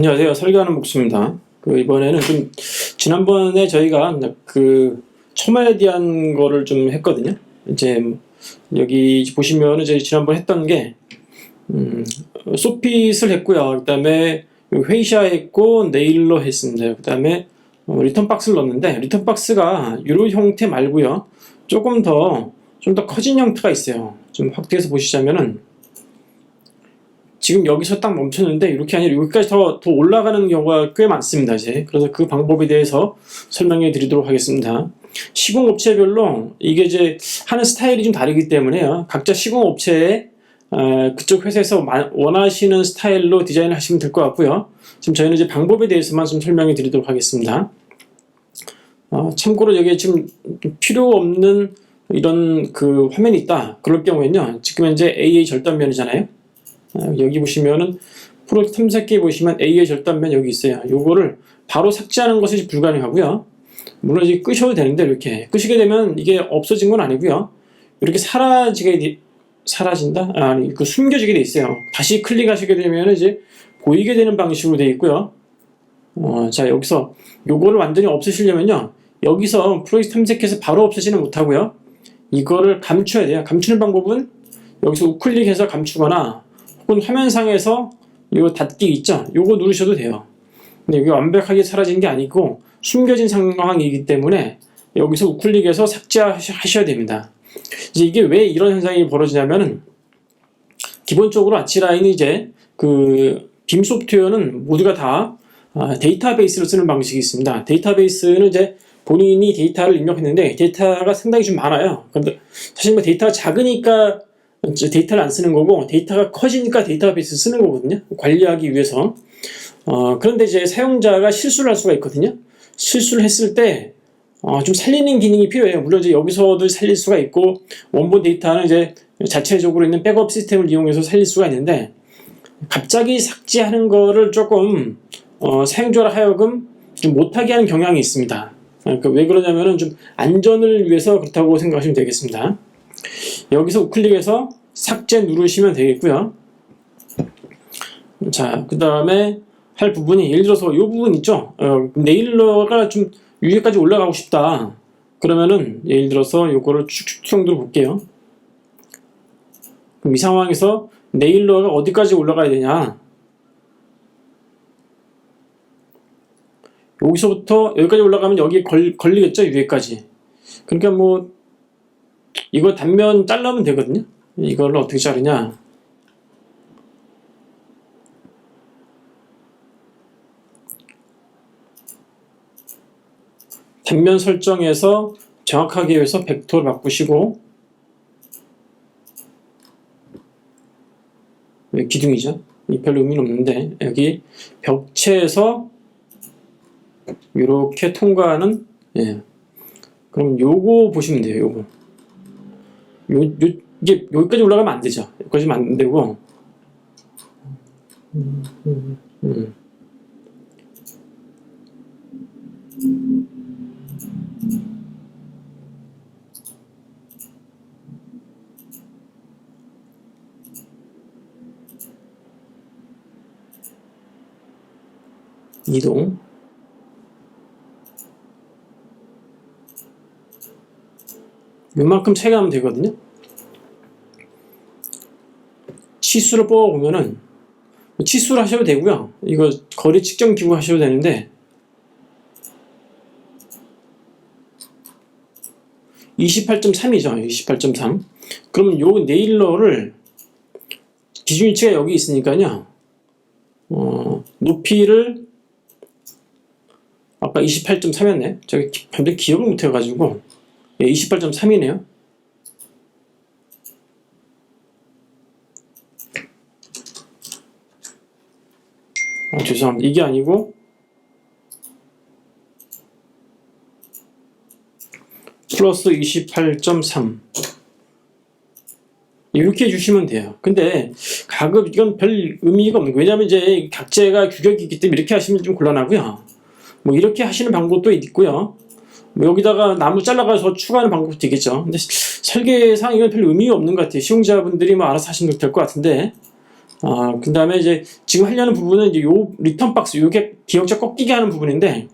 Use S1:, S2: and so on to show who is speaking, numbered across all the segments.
S1: 안녕하세요. 설계하는 목수입니다. 그 이번에는 좀 지난번에 저희가 그 첨화에 대한 거를 좀 했거든요. 이제 여기 보시면은 저희 지난번 했던 게 음, 소핏을 했고요. 그다음에 회의샤 했고 네일로 했습니다. 그다음에 어, 리턴 박스를 넣었는데 리턴 박스가 이런 형태 말고요. 조금 더좀더 커진 형태가 있어요. 좀 확대해서 보시자면은 지금 여기서 딱 멈췄는데 이렇게 아니라 여기까지 더, 더 올라가는 경우가 꽤 많습니다. 이제 그래서 그 방법에 대해서 설명해 드리도록 하겠습니다. 시공업체별로 이게 이제 하는 스타일이 좀 다르기 때문에요. 각자 시공업체에 어, 그쪽 회사에서 마- 원하시는 스타일로 디자인을 하시면 될 것 같고요. 지금 저희는 이제 방법에 대해서만 좀 설명해 드리도록 하겠습니다. 어, 참고로 여기에 지금 필요 없는 이런 그 화면이 있다. 그럴 경우에는요. 지금 현재 AA 절단면이잖아요. 어, 여기 보시면은 프로젝트 탐색기에 보시면 A의 절단면 여기 있어요. 요거를 바로 삭제하는 것이 불가능하고요. 물론 이제 끄셔도 되는데 이렇게 끄시게 되면 이게 없어진 건 아니고요. 이렇게 사라지게 돼- 사라진다? 아, 아니 그 숨겨지게 돼 있어요. 다시 클릭하시게 되면 이제 보이게 되는 방식으로 돼 있고요. 어, 자 여기서 요거를 완전히 없애시려면요. 여기서 프로젝트 탐색해서 바로 없애지는 못하고요. 이거를 감춰야 돼요. 감추는 방법은 여기서 우클릭해서 감추거나 혹은 화면상에서 이거 닫기 있죠? 요거 누르셔도 돼요. 근데 이게 완벽하게 사라진 게 아니고 숨겨진 상황이기 때문에 여기서 우클릭해서 삭제하셔야 됩니다. 이제 이게 왜 이런 현상이 벌어지냐면은 기본적으로 아치라인이 이제 그 빔 소프트웨어는 모두가 다 아, 데이터베이스를 쓰는 방식이 있습니다. 데이터베이스는 이제 본인이 데이터를 입력했는데 데이터가 상당히 좀 많아요. 근데 사실 뭐 데이터가 작으니까 데이터를 안 쓰는 거고 데이터가 커지니까 데이터베이스 쓰는 거거든요. 관리하기 위해서. 어, 그런데 이제 사용자가 실수를 할 수가 있거든요. 실수를 했을 때 어, 좀 살리는 기능이 필요해요. 물론 이제 여기서도 살릴 수가 있고 원본 데이터는 이제 자체적으로 있는 백업 시스템을 이용해서 살릴 수가 있는데 갑자기 삭제하는 거를 조금 어, 사용자로 하여금 좀 못하게 하는 경향이 있습니다. 그러니까 왜 그러냐면은 좀 안전을 위해서 그렇다고 생각하시면 되겠습니다. 여기서 우클릭해서 삭제 누르시면 되겠고요. 자, 그 다음에 할 부분이 예를 들어서 이 부분 있죠. 어, 네일러가 좀 위에까지 올라가고 싶다. 그러면은 예를 들어서 요거를 축축 정도로 볼게요. 그럼 이 상황에서 네일러가 어디까지 올라가야 되냐? 여기서부터 여기까지 올라가면 여기 걸, 걸리겠죠 위에까지. 그러니까 뭐 이거 단면 잘라면 되거든요. 이걸 어떻게 자르냐? 단면 설정에서 정확하게 해서 벡터를 바꾸시고 왜 기둥이죠? 이 별로 의미는 없는데 여기 벽체에서 이렇게 통과하는 예. 그럼 요거 보시면 돼요. 요거 요, 요 이게 여기까지 올라가면 안 되죠. 여기까지는 안 되고 음. 이동 요만큼 나면 되거든요. 치수를 뽑아보면은 치수를 하셔도 되고요. 이거 거리 측정 기구 하셔도 되는데 28.3이죠. 28.3. 그럼 요 네일러를 기준 위치가 여기 있으니까요. 어, 높이를 아까 28.3이었네. 저기 반대 기억을 못 해가지고 예, 28.3이네요. 아, 죄송합니다. 이게 아니고 플러스 28.3 이렇게 해주시면 돼요. 근데 가급 이건 별 의미가 없는 거예요. 왜냐하면 이제 각재가 규격이 있기 때문에 이렇게 하시면 좀 곤란하고요. 뭐 이렇게 하시는 방법도 있고요. 뭐 여기다가 나무 잘라가서 추가하는 방법도 있겠죠. 근데 설계상 이건 별 의미가 없는 것 같아요. 시용자분들이 뭐 알아서 하시면 될 것 같은데 아, 그 다음에 이제 지금 하려는 부분은 이제 요 리턴 박스, 요게 기억자 꺾이게 하는 부분인데,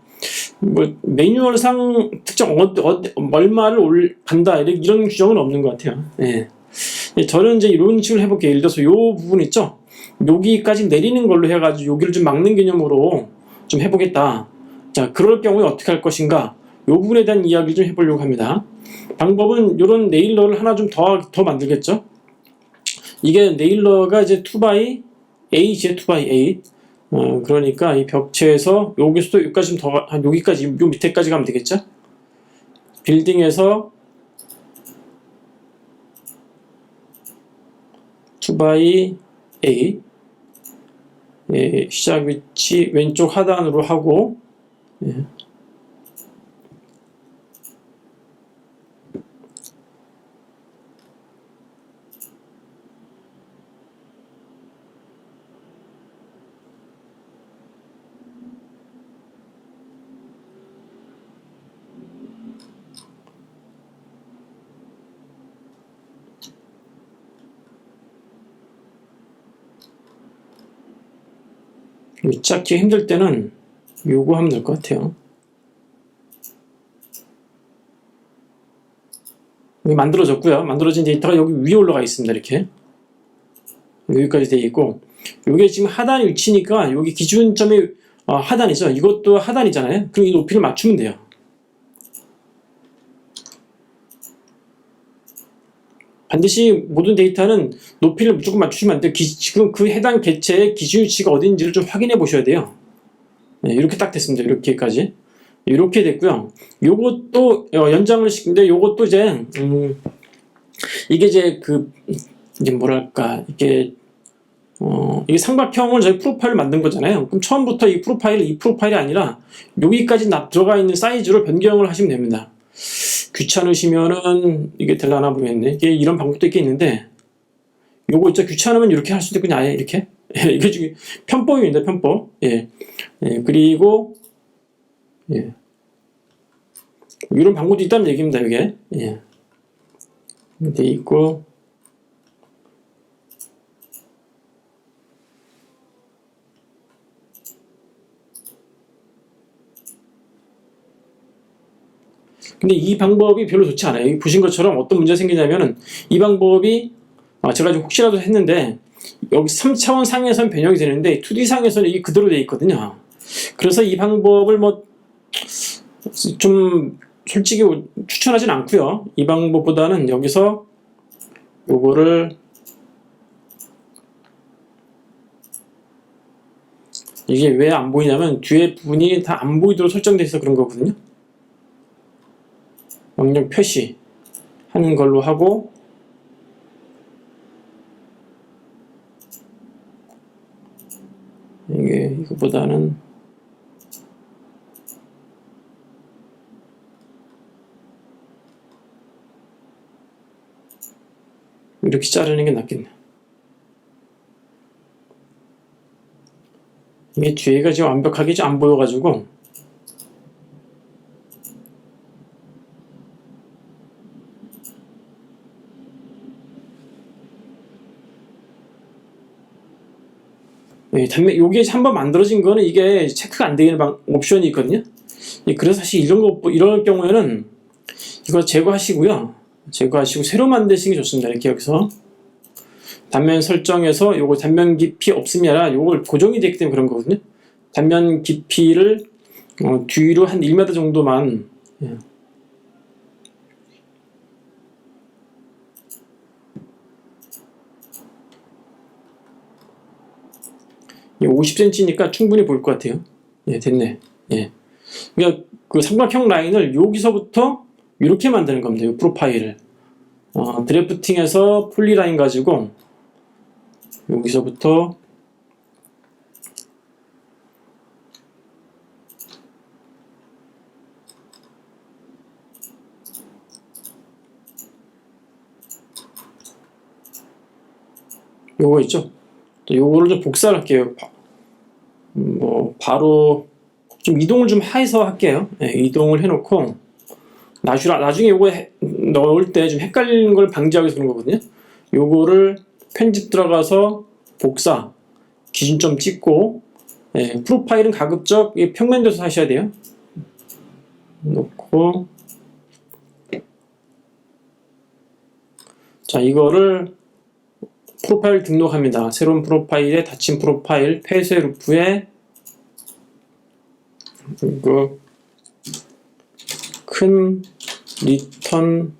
S1: 뭐, 매뉴얼상 특정 어, 어, 얼마를 올, 간다, 이런, 이런 규정은 없는 것 같아요. 예. 예, 저는 이제 이런 식으로 해볼게요. 예를 들어서 요 부분 있죠? 여기까지 내리는 걸로 해가지고 여기를 좀 막는 개념으로 좀 해보겠다. 자, 그럴 경우에 어떻게 할 것인가? 요 부분에 대한 이야기를 좀 해보려고 합니다. 방법은 이런 네일러를 하나 좀 더, 더 만들겠죠? 이게 네일러가 이제 2x A지 2x A. 어, 그러니까 이 벽체에서 여기서도 여기까지 좀 더, 한 여기까지, 요 밑에까지 가면 되겠죠? 빌딩에서 2x A. 예, 시작 위치 왼쪽 하단으로 하고, 예. 찾기 힘들 때는 요거 하면 될 것 같아요. 여기 만들어졌고요. 만들어진 데이터가 여기 위에 올라가 있습니다. 이렇게 여기까지 되어 있고 이게 지금 하단 위치니까 여기 기준점이 어, 하단이죠. 이것도 하단이잖아요. 그럼 이 높이를 맞추면 돼요. 반드시 모든 데이터는 높이를 무조건 맞추시면 안 돼요. 기- 지금 그 해당 개체의 기준 위치가 어딘지를 좀 확인해 보셔야 돼요. 네, 이렇게 딱 됐습니다. 이렇게까지. 이렇게 됐고요. 요것도 어, 연장을 시킨데 요것도 이제 음, 이게 이제 그 이제 뭐랄까 이게 어, 이게 삼각형을 저희 프로파일을 만든 거잖아요. 그럼 처음부터 이 프로파일이 이 프로파일이 아니라 여기까지 납 들어가 있는 사이즈로 변경을 하시면 됩니다. 귀찮으시면은 이게 될라나 모르겠네. 이게 이런 방법도 있겠는데 요거 진짜 귀찮으면 이렇게 할 수도 있고 아예 이렇게 예, 이게 지금 편법입니다. 편법. 예. 예, 그리고 예. 이런 방법도 있다는 얘기입니다. 이게 예. 돼 있고 근데 이 방법이 별로 좋지 않아요. 보신 것처럼 어떤 문제가 생기냐면은 이 방법이 아, 제가 좀 혹시라도 했는데 여기 3차원 상에서는 변형이 되는데 2D 상에서는 이게 그대로 돼 있거든요. 그래서 이 방법을 뭐 좀 솔직히 추천하진 않고요. 이 방법보다는 여기서 요거를 이게 왜 안 보이냐면 뒤에 부분이 다 안 보이도록 설정돼 있어 그런 거거든요. 명령 표시 하는 걸로 하고 이게 이거보다는 이렇게 자르는 게 낫겠네. 이게 뒤에가 지금 완벽하게 안 보여가지고 예, 단면 요게 한 번 만들어진 거는 이게 체크가 안 되는 방, 옵션이 있거든요. 예, 그래서 사실 이런 거 이럴 경우에는 이거 제거하시고요. 제거하시고 새로 만드시는 게 좋습니다. 이렇게 여기서 단면 설정에서 요거 단면 깊이 없음이 아니라 요걸 고정이 되기 때문에 그런 거거든요. 단면 깊이를 어, 뒤로 한 1m 정도만 예. 50cm니까 충분히 보일 것 같아요. 예, 됐네. 예. 그러니까 그 삼각형 라인을 여기서부터 이렇게 만드는 겁니다. 이 프로파일을. 어, 드래프팅해서 폴리 라인 가지고 여기서부터 요거 있죠? 또 요거를 좀 복사를 할게요. 바- 음, 뭐 바로 좀 이동을 좀 해서 할게요. 예, 이동을 해놓고 나중에 나중에 요거 해- 넣을 때 좀 헷갈리는 걸 방지하기 위해서 그런 거거든요. 요거를 편집 들어가서 복사, 기준점 찍고, 예, 프로파일은 가급적 이 평면도에서 하셔야 돼요. 놓고, 자, 이거를 프로파일 등록합니다. 새로운 프로파일에 닫힌 프로파일 폐쇄 루프에 그리고 큰 리턴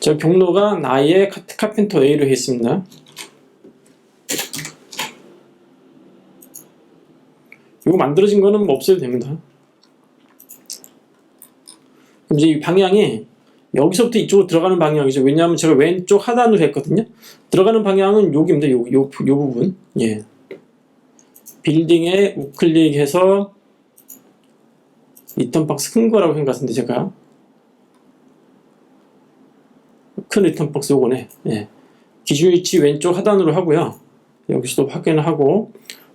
S1: 저 경로가 나의 카트 카펜터 A로 했습니다. 이거 만들어진 거는 뭐 없어도 됩니다. 이제 이 방향이 여기서부터 이쪽으로 들어가는 방향이죠. 왜냐하면 제가 왼쪽 하단으로 했거든요. 들어가는 방향은 여기입니다. 요, 요, 요 부분. 예. 빌딩에 우클릭해서 리턴 박스 큰 거라고 같은데 제가 큰 리턴 박스 요거네. 예. 기준 위치 왼쪽 하단으로 하고요. 여기서도 확인하고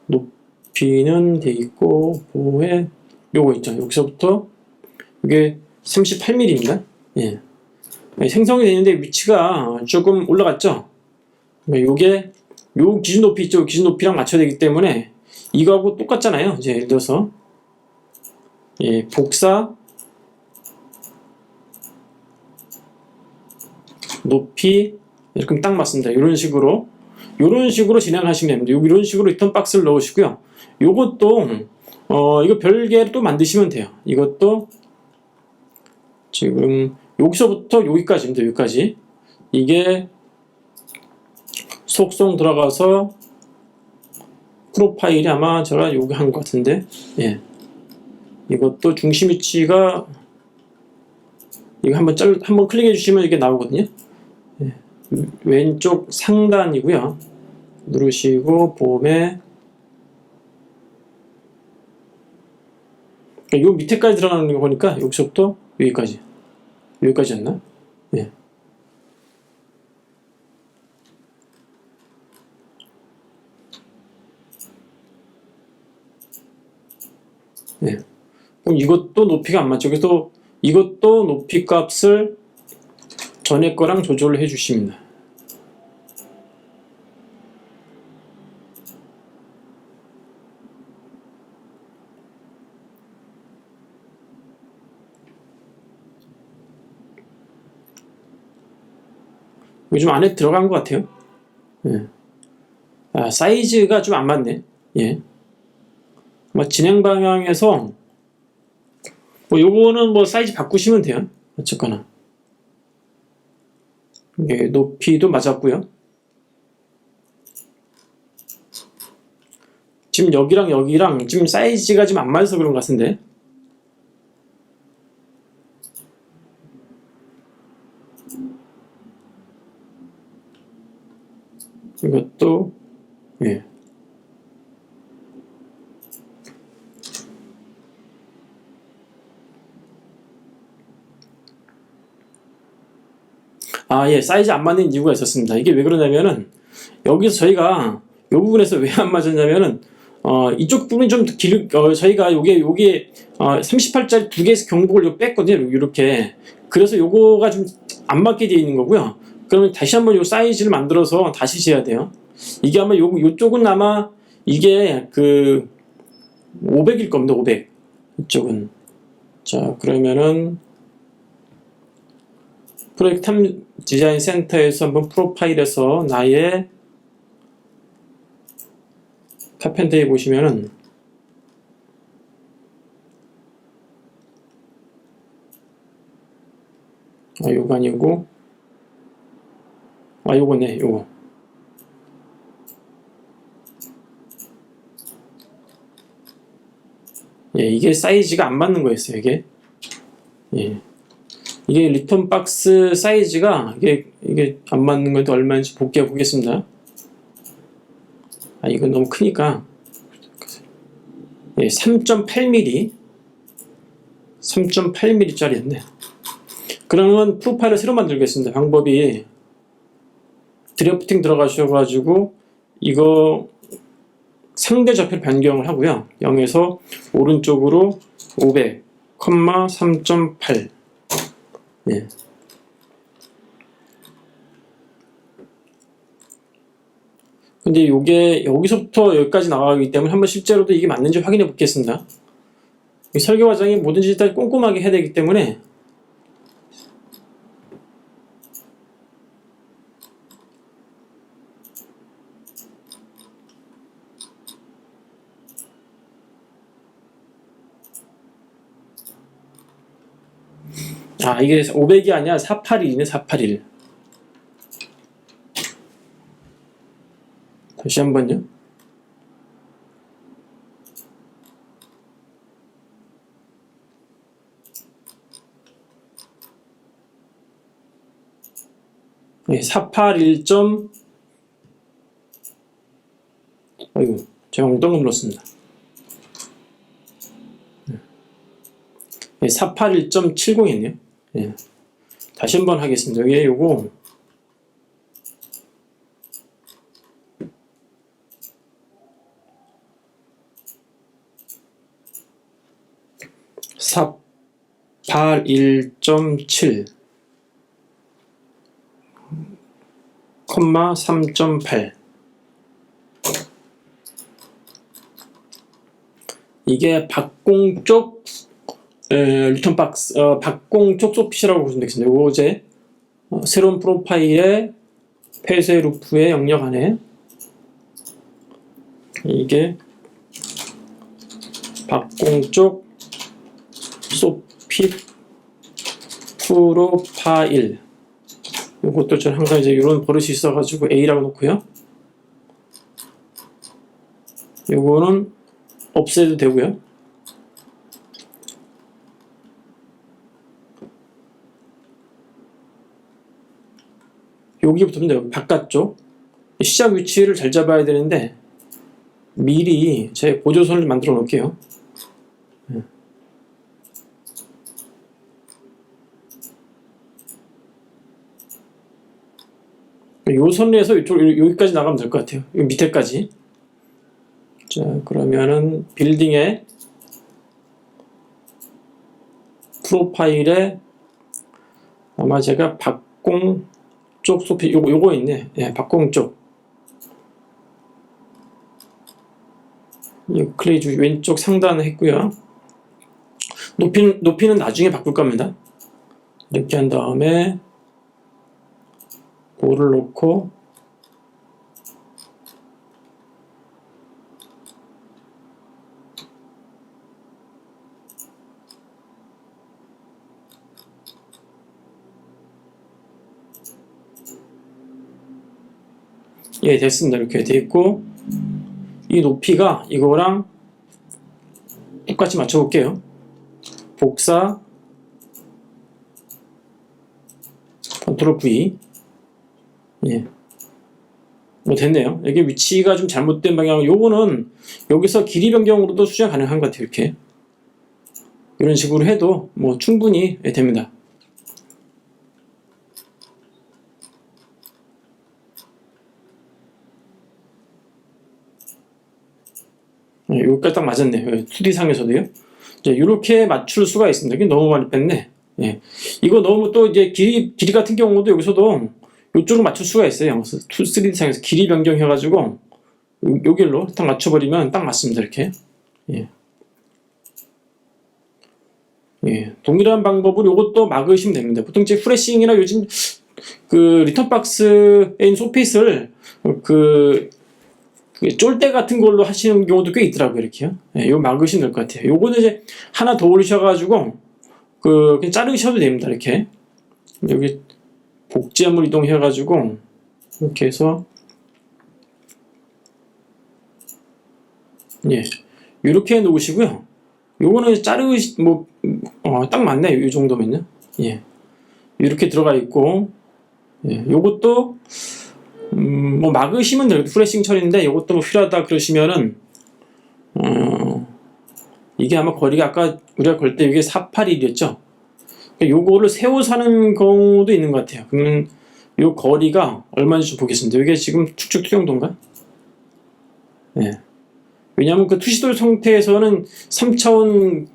S1: 높이는 돼 있고 보호에 요거 있죠. 여기서부터 이게 38mm입니다. 예. 예, 생성이 되는데 위치가 조금 올라갔죠. 요게 요 기준 높이 있죠. 기준 높이랑 맞춰야 되기 때문에 이거하고 똑같잖아요. 이제 예를 들어서 예, 복사 높이 이렇게 딱 맞습니다. 이런 식으로 이런 식으로 진행하시면 됩니다. 요- 이런 식으로 리턴 박스를 넣으시고요. 요것도 어 이거 별개로 또 만드시면 돼요. 이것도 지금 여기서부터 여기까지입니다. 여기까지 이게 속성 들어가서 프로파일이 아마 제가 여기 한 것 같은데 예 이것도 중심 위치가 이거 한번 짤 한번 클릭해 주시면 이게 나오거든요. 예. 왼쪽 상단이고요. 누르시고 봄에 요 밑에까지 들어가는 거니까 여기서부터 여기까지 여기까지였나? 예. 예. 그럼 이것도 높이가 안 맞죠. 그래서 이것도 높이 값을 전에 거랑 조절을 해 주십니다. 요즘 안에 들어간 것 같아요. 예. 아, 사이즈가 좀 안 맞네. 예. 뭐 진행 방향에서 뭐 요거는 뭐 사이즈 바꾸시면 돼요. 어쨌거나. 이게 높이도 맞았고요. 지금 여기랑 여기랑 지금 사이즈가 좀안 맞아서 그런 것 같은데. 이것도 예. 아, 예, 사이즈 안 맞는 이유가 있었습니다. 이게 왜 그러냐면은, 여기서 저희가, 이 부분에서 왜 안 맞았냐면은, 어, 이쪽 부분이 좀 길, 어, 저희가 요게, 요게, 어, 38짜리 두 개에서 경복을 요 뺐거든요. 이렇게. 그래서 요거가 좀 안 맞게 되어 있는 거고요. 그러면 다시 한번 요 사이즈를 만들어서 다시 재야 돼요. 이게 아마 요, 요쪽은 아마, 이게 그, 500일 겁니다, 500. 이쪽은. 자, 그러면은, 프로젝트 탐 디자인 센터에서 한번 프로파일에서 나의 카펜터에 보시면은 아 요거 아니고 아 요거네 요거 예 이게 사이즈가 안 맞는 거였어요 이게 예 이게 리턴 박스 사이즈가 이게 이게 안 맞는 건데 얼마인지 볼게 보겠습니다. 아 이건 너무 크니까 예, 3.8mm 3.8mm짜리였네. 그러면 프로파일을 새로 만들겠습니다. 방법이 드래프팅 들어가셔가지고 이거 상대 좌표 변경을 하고요. 0에서 오른쪽으로 500, 3.8 예. 근데 요게 여기서부터 여기까지 나가기 때문에 한번 실제로도 이게 맞는지 확인해 보겠습니다. 이 설계 과정이 뭐든지 다 꼼꼼하게 해야 되기 때문에 아 이게 500이 아니라 481이네 481 다시 한번요 네, 481. 아이고 제가 엉덩이 눌렀습니다. 네, 481.70이네요. 예. 다시 한번 하겠습니다. 여기 요거 (481.7) 컴마 3.8 이게 박공 쪽 에, 리턴 박스 어, 박공 쪽 소핏이라고 보시면 되겠습니다. 요거 이제 어, 새로운 프로파일의 폐쇄 루프의 영역 안에 이게 박공 쪽 소핏 프로파일 이것도 전 항상 이제 이런 버릇이 있어가지고 A라고 놓고요. 요거는 없애도 되고요. 여기부터입니다. 여기 바깥쪽 시작 위치를 잘 잡아야 되는데 미리 제 보조선을 만들어 놓을게요. 요 선에서 이쪽 여기까지 나가면 될 것 같아요. 이 밑에까지. 자 그러면은 빌딩에 프로파일에 아마 제가 박공 쪽 소피 요거 요거 있네. 예, 박공 쪽. 이 클레이주 왼쪽 상단에 했고요. 높이는 높이는 나중에 바꿀 겁니다. 이렇게 한 다음에 볼을 놓고 예 됐습니다 이렇게 돼 있고 이 높이가 이거랑 똑같이 맞춰 볼게요 복사 컨트롤 V 예. 뭐 됐네요. 이게 위치가 좀 잘못된 방향. 요거는 여기서 길이 변경으로도 수정 가능한 것 같아요. 이렇게 이런 식으로 해도 뭐 충분히 예, 됩니다. 예, 여기까지 딱 맞았네요. 2D 상에서도요. 이제 이렇게 맞출 수가 있습니다. 이게 너무 많이 뺐네. 예. 이거 너무 또 이제 길이 길이 같은 경우도 여기서도 이쪽으로 맞출 수가 있어요. 3D 상에서 길이 변경해가지고 요 길로 딱 맞춰버리면 딱 맞습니다. 이렇게. 예. 예. 동일한 방법으로 이것도 막으시면 됩니다. 보통 이제 프레싱이나 요즘 그 리턴 박스에 있는 소핏을 그, 그 쫄대 같은 걸로 하시는 경우도 꽤 있더라고요. 이렇게요. 예, 이거 막으시면 될 것 같아요. 요거는 이제 하나 더 올리셔가지고 그 그냥 자르셔도 됩니다. 이렇게 여기 복제함을 이동해가지고 이렇게 해서 예 이렇게 놓으시고요. 요거는 자르시 뭐딱 맞네 이 정도면요. 예 이렇게 들어가 있고 예 요것도 음, 뭐 막으시면 돼요. 프레싱 처리인데 이것도 뭐 필요하다 그러시면은 어, 이게 아마 거리가 아까 우리가 걸 때 이게 481이었죠. 요거를 세워 사는 경우도 있는 것 같아요. 그러면 요 거리가 얼마인지 좀 보겠습니다. 이게 지금 축축 투영도인가? 예. 왜냐하면 그 투시돌 상태에서는 3차원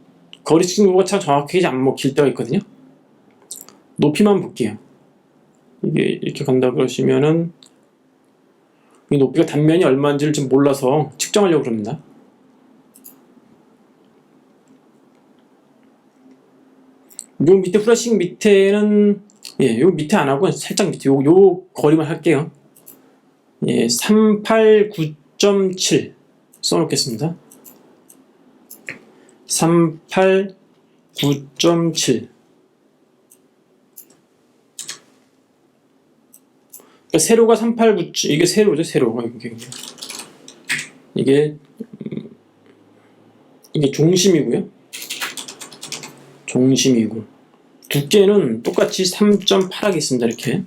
S1: 거리 친구가 참 정확하게 안 먹힐 때가 있거든요. 높이만 볼게요. 이게 이렇게 간다 그러시면은 이 높이가 단면이 얼마인지를 좀 몰라서 측정하려고 그럽니다. 요 밑에 플러싱 밑에는 예, 요 밑에 안 하고 살짝 밑에 요, 요 거리만 할게요. 예, 389.7 써놓겠습니다. 389.7 세로가 389 이게 세로죠 세로. 이게 이게 음, 이게 중심이고요. 중심이고. 두께는 똑같이 3.8 하겠습니다 이렇게.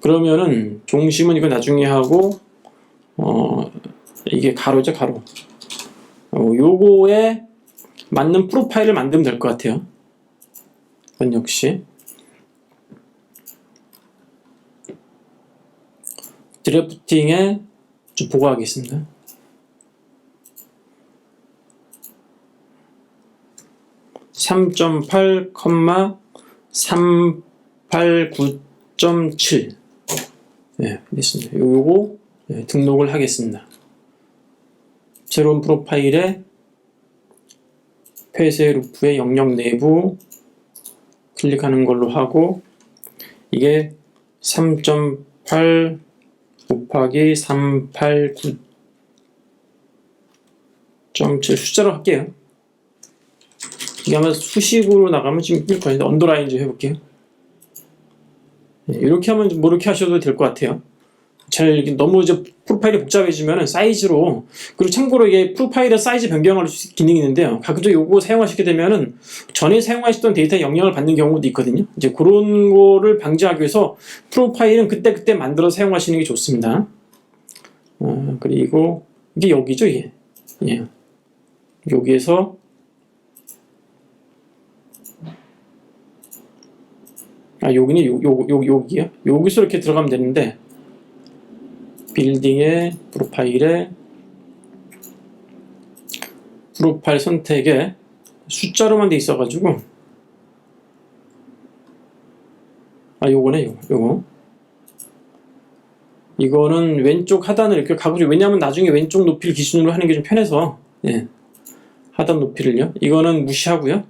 S1: 그러면은 중심은 이거 나중에 하고 어 이게 가로죠 가로. 어, 요거에 맞는 프로파일을 만들면 될 것 같아요. 이건 역시 드래프팅에 좀 보고하겠습니다. (3.8, 389.7) 네, 됐습니다. 요거 네, 등록을 하겠습니다. 새로운 프로파일에 폐쇄 루프의 영역 내부 클릭하는 걸로 하고 이게 3.8 곱하기 389.7 숫자로 할게요. 이게 아마 수식으로 나가면 지금 뜰 거예요. 언더라인 좀 해볼게요. 네, 이렇게 하면 뭐 이렇게 하셔도 될 것 같아요. 잘 이렇게 너무 이제 프로파일이 복잡해지면 사이즈로 그리고 참고로 이게 프로파일의 사이즈 변경할 수 있는 기능이 있는데요. 가끔씩 요거 사용하시게 되면은 전에 사용하시던 데이터에 영향을 받는 경우도 있거든요. 이제 그런 거를 방지하기 위해서 프로파일은 그때 그때 만들어 사용하시는 게 좋습니다. 어, 그리고 이게 여기죠, 이게. 예. 여기에서 아, 여기는 요, 요, 요, 여기요? 여기서 이렇게 들어가면 되는데 빌딩의 프로파일에 프로파일 선택에 숫자로만 돼 있어가지고. 아 요거네 요거 요거. 이거는 왼쪽 하단을 이렇게 가보죠. 왜냐하면 나중에 왼쪽 높이를 기준으로 하는 게 좀 편해서. 예. 하단 높이를요. 이거는 무시하고요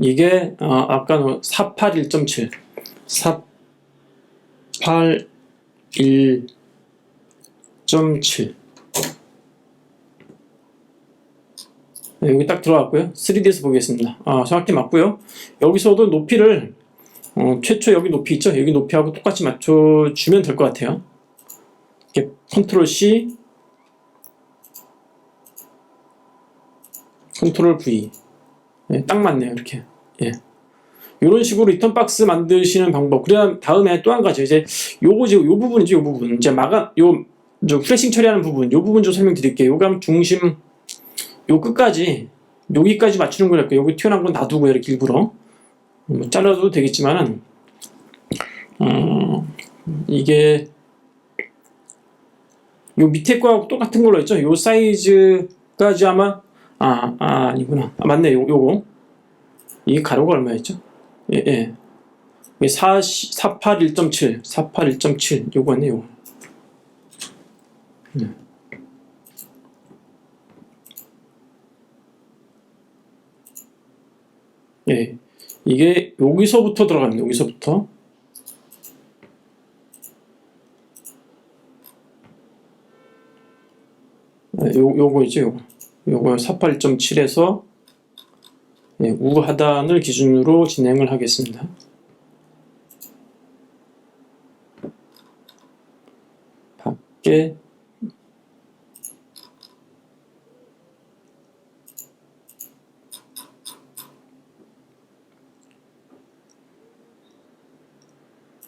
S1: 이게 어, 아까 481.7 481.7 네, 여기 딱 들어왔고요. 3D에서 보겠습니다. 아, 정확히 맞고요. 여기서도 높이를 어, 최초 여기 높이 있죠? 여기 높이하고 똑같이 맞춰주면 될 것 같아요. 이렇게 컨트롤 C 컨트롤 V 예, 딱 맞네요 이렇게 예. 이런 식으로 리턴 박스 만드시는 방법. 그다음 다음에 또 한 가지 이제 요거 이제 요 부분이죠, 요 부분. 이제 마감 요 저 프레싱 처리하는 부분, 요 부분 좀 설명드릴게요. 요거 하면 중심 요 끝까지 여기까지 맞추는 거랄까. 여기 튀어나온 건 놔두고 이렇게 일부러 뭐 잘라도 되겠지만은 어, 이게 요 밑에 거하고 똑같은 걸로 했죠. 요 사이즈까지 아마 아, 아 아니구나. 아, 맞네. 요 요거 이게 가로가 얼마였죠? 예, 예. 4, 481.7, 481.7, 요거네, 요거. 네. 예. 이게 여기서부터 들어갑니다, 여기서부터. 네, 요, 요거 있죠, 요거. 요거 481.7에서 네, 우하단을 기준으로 진행을 하겠습니다. 밖에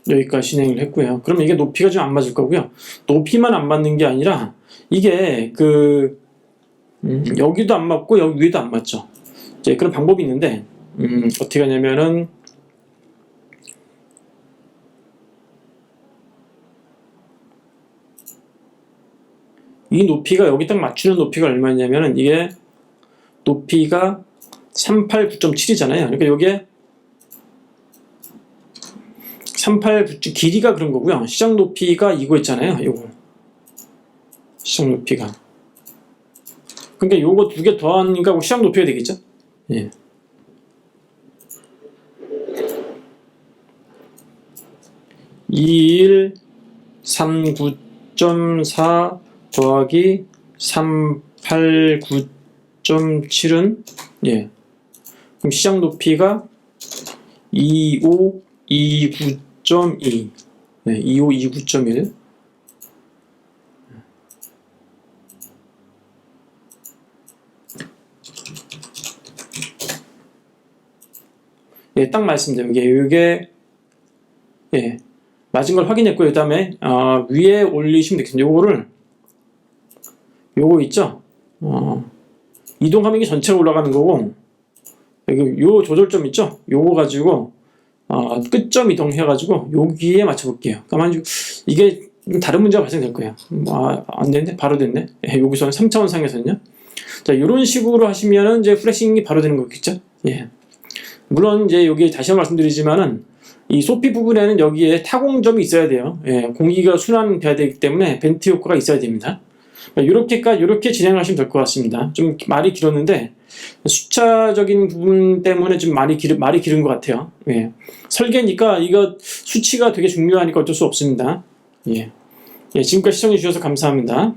S1: 여기까지 진행을 했고요. 그럼 이게 높이가 좀 안 맞을 거고요. 높이만 안 맞는 게 아니라 이게 그 음, 여기도 안 맞고 여기 위에도 안 맞죠. 이제 그런 방법이 있는데 음, 어떻게 하냐면은 이 높이가 여기 딱 맞추는 높이가 얼마냐면은 이게 높이가 389.7이잖아요. 그러니까 여기에 389 길이가 그런 거고요. 시작 높이가 이거 있잖아요. 요거 시작 높이가. 그러니까 요거 두 개 더하니까 시작 높이가 되겠죠? 예. (21) 39.4 더하기 389.7은 예. 그럼 시작 높이가 25 29.2 네, 25 예, 딱 말씀드릴게요. 이게 예, 맞은 걸 확인했고요. 그 다음에 어, 위에 올리시면 되겠습니다. 요거를 요거 있죠? 어, 이동하면 이게 전체가 올라가는 거고 여기 요 조절점 있죠? 요거 가지고 어, 끝점 이동해가지고 여기에 맞춰볼게요. 가만히 이게 다른 문제가 발생될 거예요. 뭐, 아, 안 됐네? 바로 됐네? 예, 여기서는 3차원 상에서는요. 자, 이런 식으로 하시면은 이제 플래싱이 바로 되는 거겠죠? 예. 물론 이제 여기 다시 한번 말씀드리지만은 이 소피 부분에는 여기에 타공점이 있어야 돼요. 예, 공기가 순환돼야 되기 때문에 벤트 효과가 있어야 됩니다. 이렇게까지 이렇게 진행하시면 될 것 같습니다. 좀 말이 길었는데 숫자적인 부분 때문에 좀 많이 길 말이 길은 것 같아요. 예. 설계니까 이거 수치가 되게 중요하니까 어쩔 수 없습니다. 예. 예, 지금까지 시청해 주셔서 감사합니다.